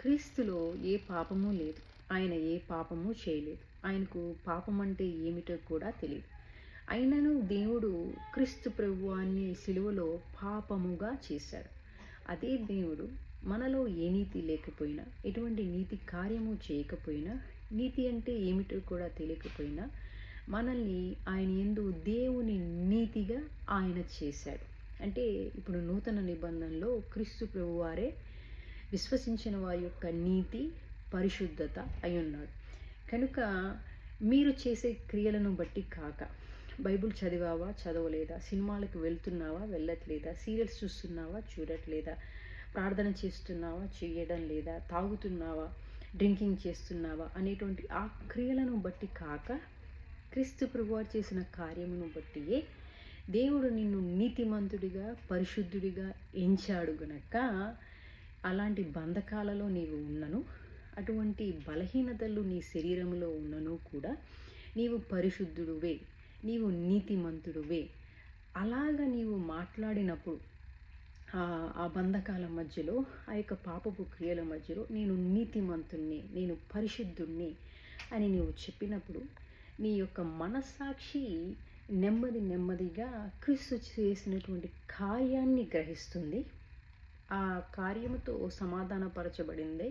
క్రీస్తులో ఏ పాపము లేదు. ఆయన ఏ పాపము చేయలేదు. ఆయనకు పాపం అంటే ఏమిటో కూడా తెలియదు. అయినను దేవుడు క్రీస్తు ప్రభువాన్ని సిలువలో పాపముగా చేశాడు. అదే దేవుడు మనలో ఏ నీతి లేకపోయినా ఎటువంటి నీతి కార్యము చేయకపోయినా నీతి అంటే ఏమిటో కూడా తెలియకపోయినా మనల్ని ఆయన ఎందు దేవుని నీతిగా ఆయన చేశాడు. అంటే ఇప్పుడు నూతన నిబంధనలో క్రీస్తు ప్రభువారే విశ్వసించిన వారి యొక్క నీతి పరిశుద్ధత అయి కనుక మీరు చేసే క్రియలను బట్టి కాక బైబుల్ చదివావా చదవలేదా సినిమాలకు వెళ్తున్నావా వెళ్ళట్లేదా సీరియల్స్ చూస్తున్నావా చూడట్లేదా ప్రార్థన చేస్తున్నావా చేయడం లేదా తాగుతున్నావా డ్రింకింగ్ చేస్తున్నావా అనేటువంటి ఆ క్రియలను బట్టి కాక క్రీస్తు ప్రభువారు చేసిన కార్యమును బట్టియే దేవుడు నిన్ను నీతిమంతుడిగా పరిశుద్ధుడిగా ఎంచాడు గనక అలాంటి బంధకాలలో నీవు ఉన్నను అటువంటి బలహీనతలు నీ శరీరంలో ఉన్నను కూడా నీవు పరిశుద్ధుడువే నీవు నీతిమంతుడువే. అలాగ నీవు మాట్లాడినప్పుడు ఆ బంధకాల మధ్యలో ఆ యొక్క పాపపు క్రియల మధ్యలో నేను నీతిమంతుణ్ణి నేను పరిశుద్ధుణ్ణి అని నీవు చెప్పినప్పుడు నీ యొక్క మనస్సాక్షి నెమ్మది నెమ్మదిగా క్రీస్తు చేసినటువంటి కార్యాన్ని గ్రహిస్తుంది. ఆ కార్యముతో సమాధానపరచబడిందే.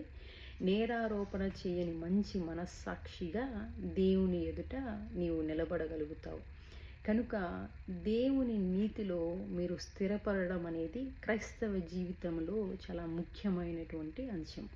నేరారోపణ చేయని మంచి మనస్సాక్షిగా దేవుని ఎదుట నీవు నిలబడగలుగుతావు. కనుక దేవుని నీతిలో మీరు స్థిరపడడం అనేది క్రైస్తవ జీవితంలో చాలా ముఖ్యమైనటువంటి అంశం.